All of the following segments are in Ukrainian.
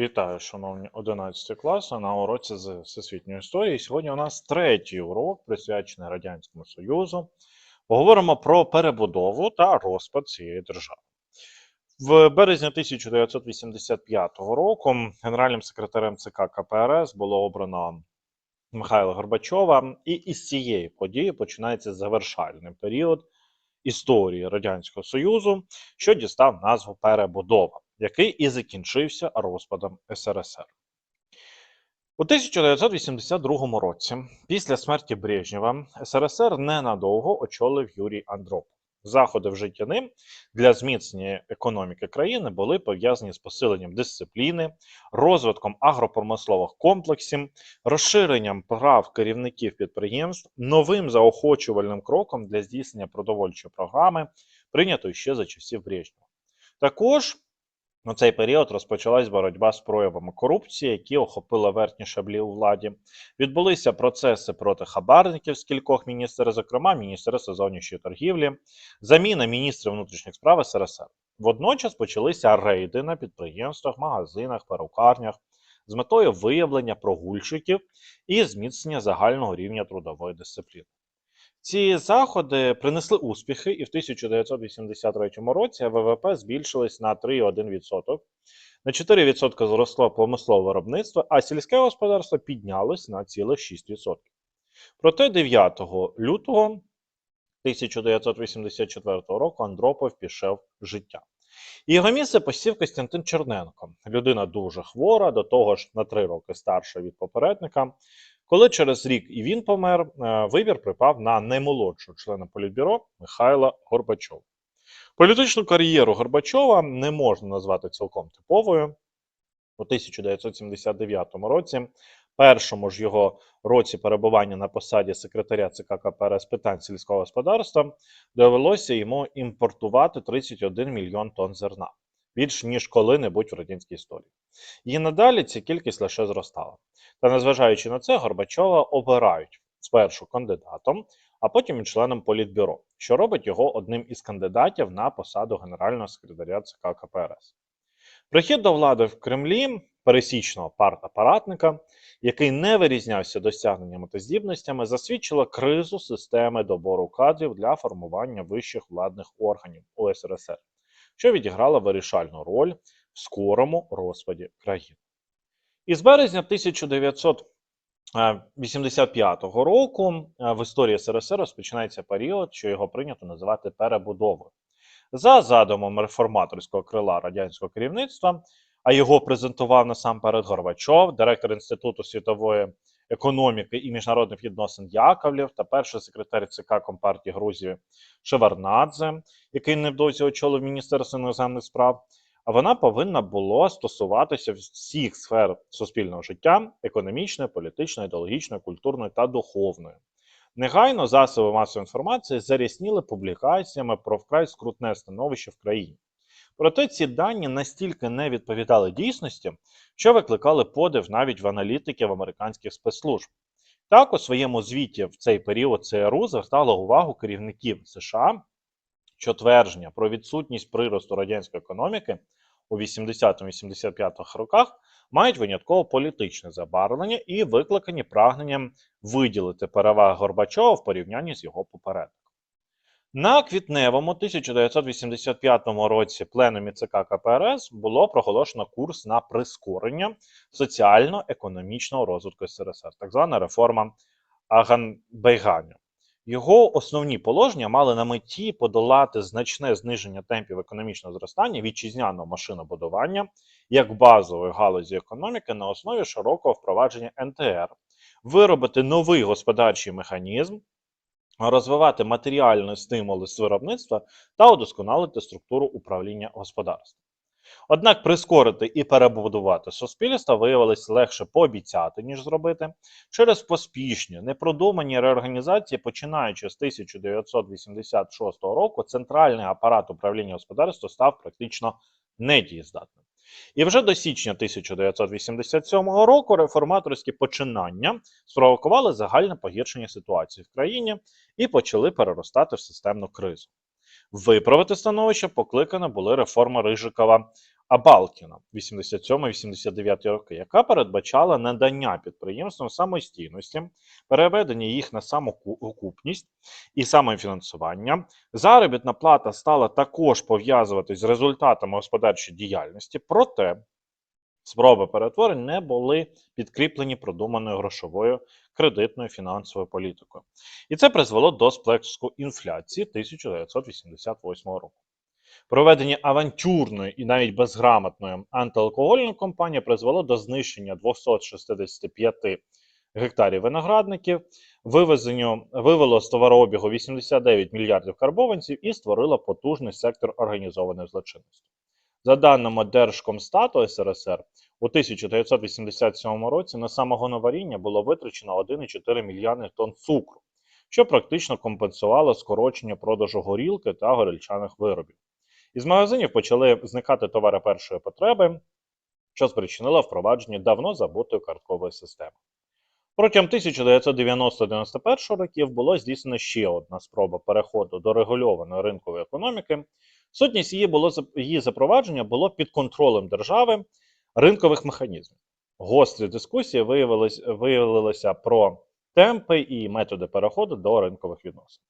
Вітаю, шановні 11 класи на уроці з всесвітньої історії. Сьогодні у нас третій урок, присвячений Радянському Союзу. Поговоримо про перебудову та розпад цієї держави. В березні 1985 року генеральним секретарем ЦК КПРС було обрано Михайла Горбачова, і із цієї події починається завершальний період історії Радянського Союзу, що дістав назву перебудова, який і закінчився розпадом СРСР. У 1982 році, після смерті Брежнєва, СРСР ненадовго очолив Юрій Андропов. Заходи вжиті ним для зміцнення економіки країни були пов'язані з посиленням дисципліни, розвитком агропромислових комплексів, розширенням прав керівників підприємств, новим заохочувальним кроком для здійснення продовольчої програми, прийнятої ще за часів Брежнєва. Також у цей період розпочалась боротьба з проявами корупції, які охопили верхні шаблі у владі. Відбулися процеси проти хабарників з кількох міністерів, зокрема Міністерства зовнішньої торгівлі, заміна міністрів внутрішніх справ СРСР. Водночас почалися рейди на підприємствах, магазинах, перукарнях з метою виявлення прогульщиків і зміцнення загального рівня трудової дисципліни. Ці заходи принесли успіхи, і в 1983 році ВВП збільшилось на 3,1%. На 4% зросло промислове виробництво, а сільське господарство піднялось на цілих 6%. Проте 9 лютого 1984 року Андропов пішов в життя. І Його місце посів Костянтин Черненко, людина дуже хвора, до того ж на 3 роки старша від попередника. Коли через рік і він помер, е, вибір припав на наймолодшого члена політбюро Михайла Горбачова. Політичну кар'єру Горбачова не можна назвати цілком типовою. У 1979 році, першому ж його році перебування на посаді секретаря ЦК КПРС питань сільського господарства, довелося йому імпортувати 31 мільйон тонн зерна більш ніж коли-небудь в радянській історії. І надалі ця кількість лише зростала. Та незважаючи на це, Горбачова обирають спершу кандидатом, а потім і членом політбюро, що робить його одним із кандидатів на посаду генерального секретаря ЦК КПРС. Прихід до влади в Кремлі пересічного партапаратника, який не вирізнявся досягненнями та здібностями, засвідчила кризу системи добору кадрів для формування вищих владних органів УСРСР що відіграла вирішальну роль в скорому розпаді країни. Із березня 1985 року в історії СРСР розпочинається період, що його прийнято називати перебудовою. За задумом реформаторського крила радянського керівництва, а його презентував насамперед Горбачов, директор Інституту світової економіки і міжнародних відносин Яковлєв та перший секретар ЦК Компартії Грузії Шеварнадзе, який невдовзі очолив Міністерство іноземних справ. А вона повинна була стосуватися всіх сфер суспільного життя: економічної, політичної, ідеологічної, культурної та духовної. Негайно засоби масової інформації зарясніли публікаціями про вкрай скрутне становище в країні. Проте ці дані настільки не відповідали дійсності, що викликали подив навіть в аналітиків американських спецслужб. Так, у своєму звіті в цей період ЦРУ звертало увагу керівників США, що твердження про відсутність приросту радянської економіки у 80-85 роках мають винятково політичне забарвлення і викликані прагненням виділити переваги Горбачова в порівнянні з його попередником. На квітневому 1985 році пленумі ЦК КПРС було проголошено курс на прискорення соціально-економічного розвитку СРСР, так звана реформа Аганбейганю. Його основні положення мали на меті подолати значне зниження темпів економічного зростання вітчизняного машинобудування як базової галузі економіки на основі широкого впровадження НТР, виробити новий господарчий механізм розвивати матеріальні стимули з виробництва та удосконалити структуру управління господарством. Однак прискорити і перебудувати суспільство виявилось легше пообіцяти, ніж зробити. Через поспішні, непродумані реорганізації, починаючи з 1986 року, центральний апарат управління господарства став практично недієздатним. І вже до січня 1987 року реформаторські починання спровокували загальне погіршення ситуації в країні і почали переростати в системну кризу. Виправити становище покликано були реформи Рижикова Абалкіна 87-89 роки, яка передбачала надання підприємствам самостійності, переведення їх на самоокупність і самофінансування. Заробітна плата стала також пов'язуватись з результатами господарчої діяльності, проте спроби перетворень не були підкріплені продуманою грошовою кредитною фінансовою політикою. І це призвело до сплеску інфляції 1988 року. Проведення авантюрної і навіть безграмотної антиалкогольної кампанії призвело до знищення 265 гектарів виноградників, вивезенню вивело з товарообігу 89 мільярдів карбованців і створило потужний сектор організованої злочинності. За даними Держкомстату СРСР, у 1987 році на самогоноваріння було витрачено 1,4 мільйони тонн цукру, що практично компенсувало скорочення продажу горілки та горільчаних виробів. Із магазинів почали зникати товари першої потреби, що спричинило впровадження давно забутої карткової системи. Протягом 1990-91 років було здійснено ще одна спроба переходу до регульованої ринкової економіки. Сутність її було її запровадження було під контролем держави ринкових механізмів. Гострі дискусії виявилися про темпи і методи переходу до ринкових відносин.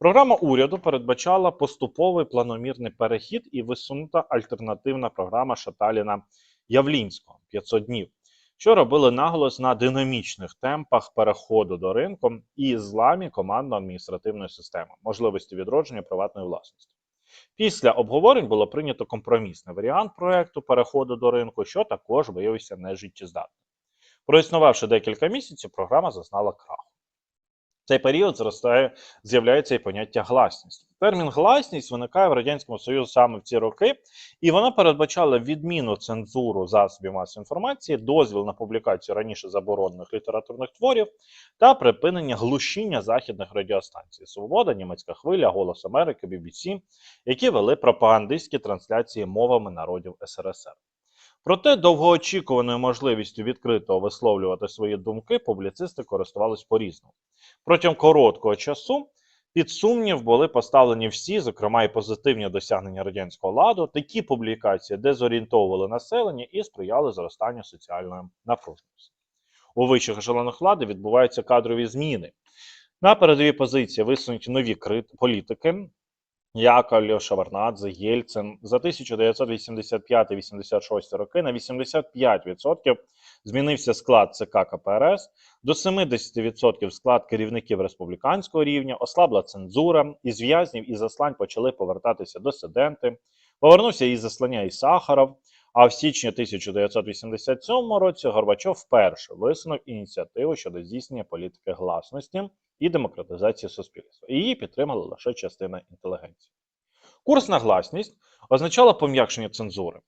Програма уряду передбачала поступовий планомірний перехід і висунута альтернативна програма Шаталіна Явлінського 500 днів, що робили наголос на динамічних темпах переходу до ринку і зламі командно-адміністративної системи, можливості відродження приватної власності. Після обговорень було прийнято компромісний варіант проекту переходу до ринку, що також виявився нежиттєздатним. Проіснувавши декілька місяців, програма зазнала краху. Цей період зростає, з'являється і поняття гласність. Термін гласність виникає в Радянському Союзі саме в ці роки, і вона передбачала відміну цензуру засобів масової інформації, дозвіл на публікацію раніше заборонених літературних творів та припинення глушіння західних радіостанцій Свобода, Німецька хвиля, Голос Америки, BBC, які вели пропагандистські трансляції мовами народів СРСР. Проте довгоочікуваною можливістю відкрито висловлювати свої думки публіцисти користувались по-різному. Протягом короткого часу під сумнів були поставлені всі, зокрема і позитивні досягнення радянського ладу. Такі публікації дезорієнтовували населення і сприяли зростанню соціальної напруженості. У вищих ешелонах влади відбуваються кадрові зміни. На передовій позиції висунуті нові політики, Яковлєв, Шаварнадзе, Єльцин за 1985-86 роки на 85% змінився склад ЦК КПРС, до 70% склад керівників республіканського рівня, ослабла цензура, із в'язнів і заслань почали повертатися дисиденти, повернувся із заслання і Сахаров. А в січні 1987 році Горбачов вперше висунув ініціативу щодо здійснення політики гласності і демократизації суспільства. Її підтримала лише частина інтелігенції. Курс на гласність означало пом'якшення цензури.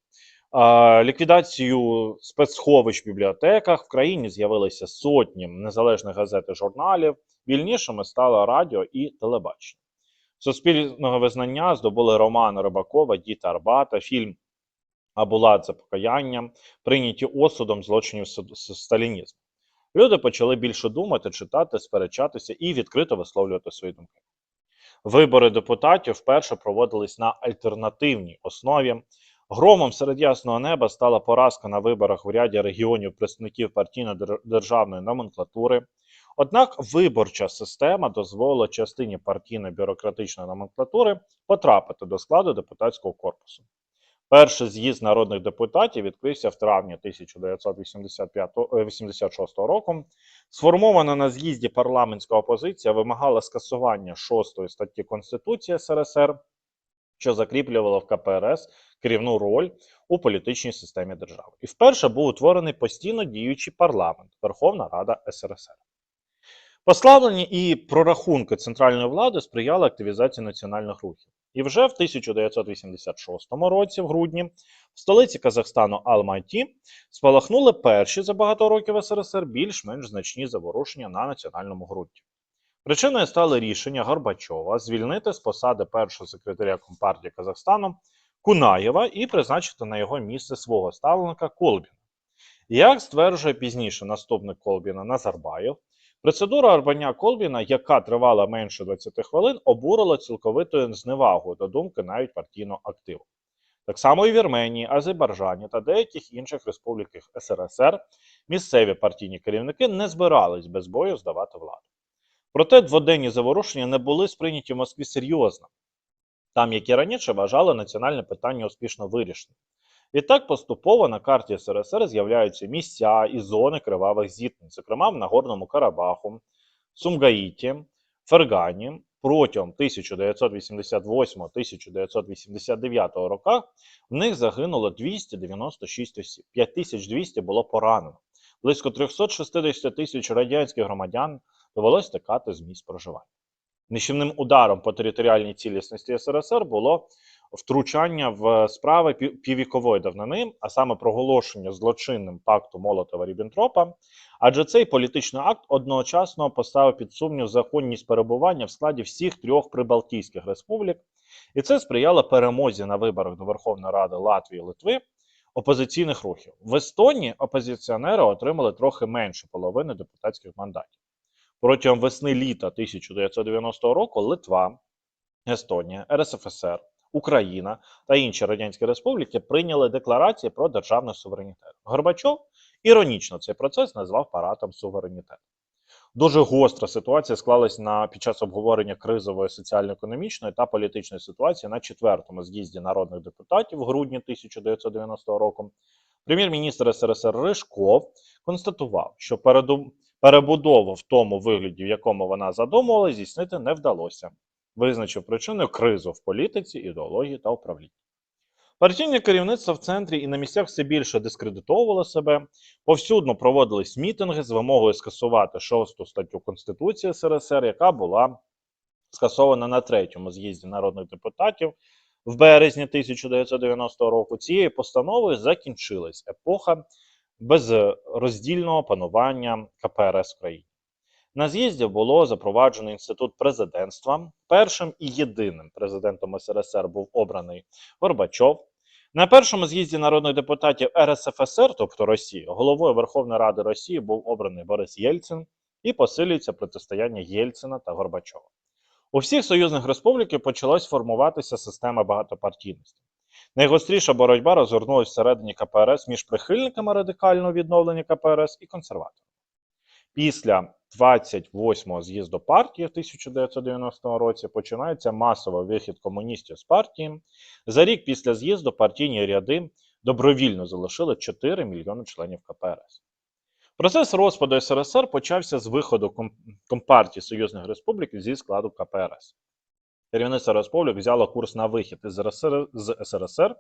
Ліквідацію спецсховищ в бібліотеках в країні з'явилися сотні незалежних газет і журналів. Вільнішими стало радіо і телебачення. Суспільного визнання здобули роман Рибакова, Діта Арбата, фільм Абуладзе покаяння, прийняті осудом злочинів сталінізму. Люди почали більше думати, читати, сперечатися і відкрито висловлювати свої думки. Вибори депутатів вперше проводились на альтернативній основі. Громом серед ясного неба стала поразка на виборах в ряді регіонів представників партійно-державної номенклатури. Однак виборча система дозволила частині партійної бюрократичної номенклатури потрапити до складу депутатського корпусу. Перший з'їзд народних депутатів відкрився в травні 1986 року. Сформована на з'їзді парламентська опозиція вимагала скасування шостої статті Конституції СРСР, що закріплювала в КПРС керівну роль у політичній системі держави. І вперше був утворений постійно діючий парламент Верховна Рада СРСР. Послаблення і прорахунки центральної влади сприяли активізації національних рухів. І вже в 1986 році, в грудні, в столиці Казахстану Алматі спалахнули перші за багато років СРСР більш-менш значні заворушення на національному ґрунті. Причиною стали рішення Горбачова звільнити з посади першого секретаря Компартії Казахстану Кунаєва і призначити на його місце свого ставленика Колбіна. Як стверджує пізніше наступник Колбіна Назарбаєв, Процедура рвання Колбіна, яка тривала менше 20 хвилин, обурила цілковитою зневагою до думки навіть партійного активу. Так само і в Вірменії, Азербайджані та деяких інших республіках СРСР місцеві партійні керівники не збирались без бою здавати владу. Проте дводенні заворушення не були сприйняті в Москві серйозно, там, як і раніше, вважали національне питання успішно вирішеним. Відтак поступово на карті СРСР з'являються місця і зони кривавих зіткнень, зокрема в Нагорному Карабаху, Сумгаїті, Фергані. Протягом 1988-1989 роках в них загинуло 296 осіб, 5200 було поранено. Близько 360 тисяч радянських громадян довелось тікати з місць проживання. Нищівним ударом по територіальній цілісності СРСР було втручання в справи пів- піввікової давнини, а саме проголошення злочинним пакту Молотова Ріббентропа, адже цей політичний акт одночасно поставив під сумнів законність перебування в складі всіх трьох прибалтійських республік, і це сприяло перемозі на виборах до Верховної Ради Латвії Литви опозиційних рухів. В Естонії опозиціонери отримали трохи менше половини депутатських мандатів. Протягом весни-літа 1990 року Литва, Естонія, РСФСР, Україна та інші радянські республіки прийняли декларації про державний суверенітет. Горбачов іронічно цей процес назвав парадом суверенітету. Дуже гостра ситуація склалась на під час обговорення кризової соціально-економічної та політичної ситуації на четвертому з'їзді народних депутатів в грудні 1990 року. Прем'єр-міністр СРСР Ришков констатував, що перебудову в тому вигляді, в якому вона задумувала, здійснити не вдалося. Визначив причиною кризу в політиці, ідеології та управлінні. Партійне керівництво в центрі і на місцях все більше дискредитовувало себе. Повсюдно проводились мітинги з вимогою скасувати шосту статтю Конституції СРСР, яка була скасована на третьому з'їзді народних депутатів в березні 1990 року. Цією постановою закінчилась епоха безроздільного панування КПРС в країні. На з'їзді було запроваджено інститут президентства. Першим і єдиним президентом СРСР був обраний Горбачов. На першому з'їзді народних депутатів РСФСР, тобто Росії, головою Верховної Ради Росії був обраний Борис Єльцин і посилюється протистояння Єльцина та Горбачова. У всіх союзних республіках почалась формуватися система багатопартійності. Найгостріша боротьба розгорнулася всередині КПРС між прихильниками радикального відновлення КПРС і консерваторами. Після 28-го з'їзду партії в 1990 році починається масовий вихід комуністів з партії. За рік після з'їзду партійні ряди добровільно залишили 4 мільйони членів КПРС. Процес розпаду СРСР почався з виходу ком- Компартії Союзних Республік зі складу КПРС. Керівництво республік взяло курс на вихід із СРСР.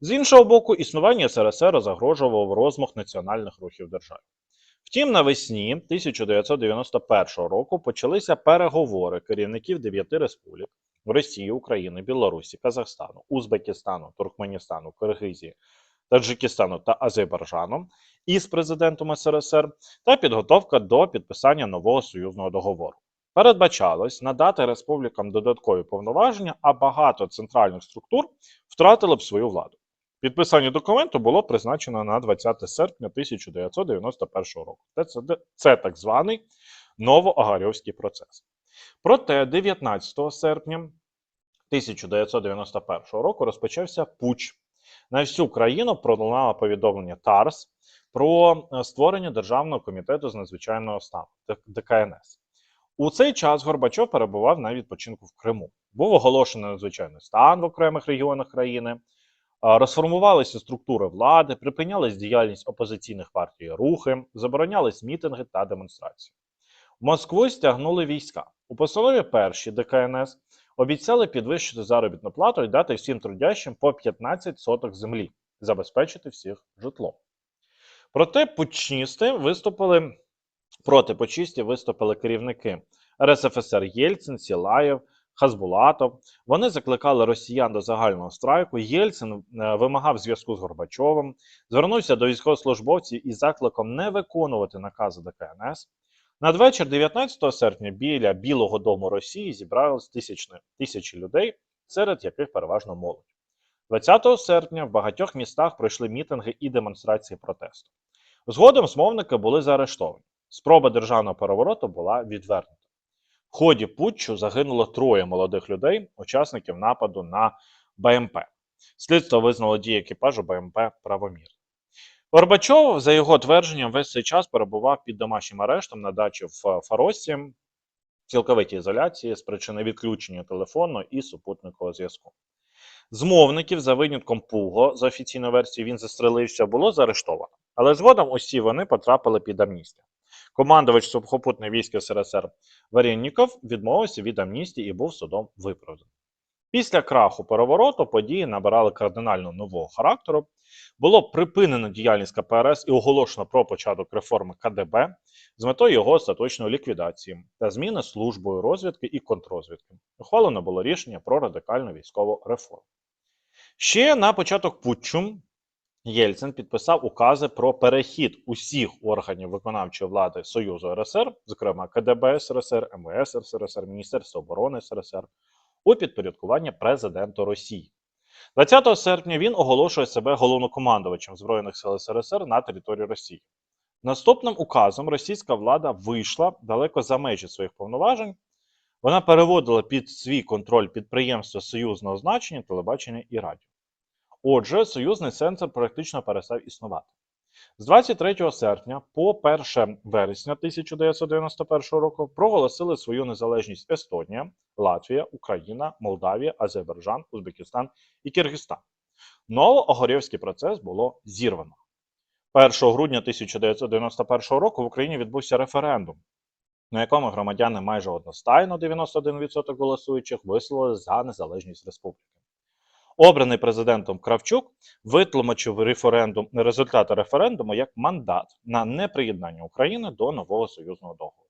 З іншого боку, існування СРСР загрожував розмах національних рухів держави. Втім, навесні 1991 року почалися переговори керівників дев'яти республік Росії, України, Білорусі, Казахстану, Узбекистану, Туркменістану, Киргизії, Таджикистану та Азербайджану із президентом СРСР та підготовка до підписання нового союзного договору. Передбачалось надати республікам додаткові повноваження, а багато центральних структур втратили б свою владу. Підписання документу було призначено на 20 серпня 1991 року. Це, це, так званий новоогарьовський процес. Проте 19 серпня 1991 року розпочався путч. На всю країну пролунало повідомлення ТАРС про е, створення Державного комітету з надзвичайного стану ДКНС. У цей час Горбачов перебував на відпочинку в Криму. Був оголошений надзвичайний стан в окремих регіонах країни. Розформувалися структури влади, припинялась діяльність опозиційних партій рухи, заборонялись мітинги та демонстрації. В Москву стягнули війська. У постанові перші ДКНС обіцяли підвищити заробітну плату і дати всім трудящим по 15 соток землі, забезпечити всіх житлом. Проте путчністи виступили проти путчистів виступили керівники РСФСР Єльцин, Сілаєв, Хазбулатов. Вони закликали росіян до загального страйку. Єльцин е, вимагав зв'язку з Горбачовим, звернувся до військовослужбовців із закликом не виконувати накази ДКНС. Надвечір 19 серпня біля Білого Дому Росії зібралось тисячні, тисячі людей, серед яких переважно молодь. 20 серпня в багатьох містах пройшли мітинги і демонстрації протесту. Згодом смовники були заарештовані. Спроба державного перевороту була відвернута. В ході путчу загинуло троє молодих людей, учасників нападу на БМП. Слідство визнало дії екіпажу БМП правомірними. Горбачов, за його твердженням, весь цей час перебував під домашнім арештом на дачі в Фаросі, цілковитій ізоляції з причини відключення телефону і супутникового зв'язку. Змовників за винятком Пуго, за офіційною версією, він застрелився, було заарештовано. Але згодом усі вони потрапили під амністію. Командувач сухопутних військ СРСР Варєнніков відмовився від амністії і був судом виправданий. Після краху перевороту події набирали кардинально нового характеру. Було припинено діяльність КПРС і оголошено про початок реформи КДБ з метою його остаточної ліквідації та зміни службою розвідки і контррозвідки. Ухвалено було рішення про радикальну військову реформу. Ще на початок путчу Єльцин підписав укази про перехід усіх органів виконавчої влади Союзу РСР, зокрема КДБ СРСР, МВС СРСР, Міністерства оборони СРСР, у підпорядкування президенту Росії. 20 серпня він оголошує себе головнокомандувачем Збройних сил СРСР на території Росії. Наступним указом російська влада вийшла далеко за межі своїх повноважень. Вона переводила під свій контроль підприємства союзного значення, телебачення і радіо. Отже, союзний центр практично перестав існувати. З 23 серпня по 1 вересня 1991 року проголосили свою незалежність Естонія, Латвія, Україна, Молдавія, Азербайджан, Узбекистан і Киргизстан. Новоогорівський процес було зірвано. 1 грудня 1991 року в Україні відбувся референдум, на якому громадяни майже одностайно 91% голосуючих висловили за незалежність республіки. Обраний президентом Кравчук витлумачив референдум результати референдуму як мандат на неприєднання України до нового союзного договору.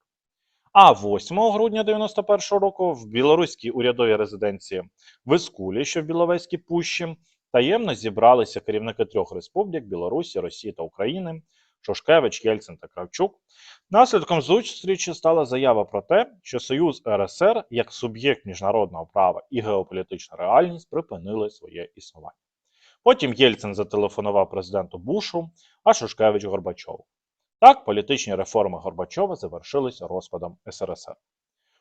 А 8 грудня 91 року в білоруській урядовій резиденції в Іскулі, що в Біловезькій пущі, таємно зібралися керівники трьох республік Білорусі, Росії та України Шушкевич, Єльцин та Кравчук. Наслідком зустрічі стала заява про те, що Союз РСР як суб'єкт міжнародного права і геополітична реальність припинили своє існування. Потім Єльцин зателефонував президенту Бушу, а Шушкевич Горбачову. Так, політичні реформи Горбачова завершилися розпадом СРСР.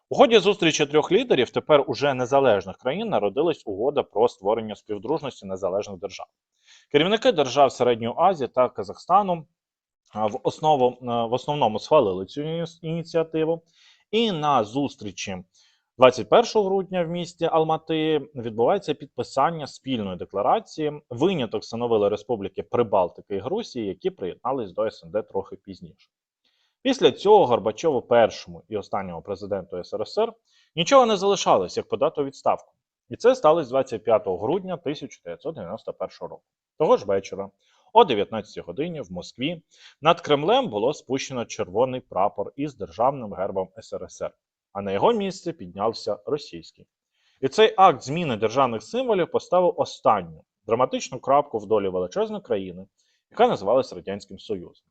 У ході зустрічі трьох лідерів тепер уже незалежних країн народилась угода про створення співдружності незалежних держав. Керівники держав Середньої Азії та Казахстану в основу в основному схвалили цю ініціативу. І на зустрічі 21 грудня в місті Алмати відбувається підписання спільної декларації. Виняток становили республіки Прибалтики і Грузії, які приєднались до СНД трохи пізніше. Після цього Горбачову, першому і останньому президенту СРСР, нічого не залишалось, як подати у відставку. І це сталося 25 грудня 1991 року. Того ж вечора о 19 годині в Москві над Кремлем було спущено червоний прапор із державним гербом СРСР, а на його місце піднявся російський. І цей акт зміни державних символів поставив останню драматичну крапку в долі величезної країни, яка називалась Радянським Союзом,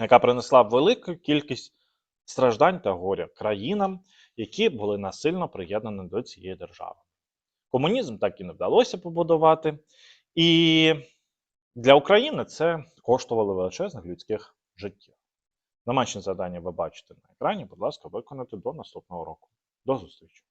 яка принесла велику кількість страждань та горя країнам, які були насильно приєднані до цієї держави. Комунізм так і не вдалося побудувати. І для України це коштувало величезних людських життів. Домашнє завдання ви бачите на екрані. Будь ласка, виконати до наступного року. До зустрічі!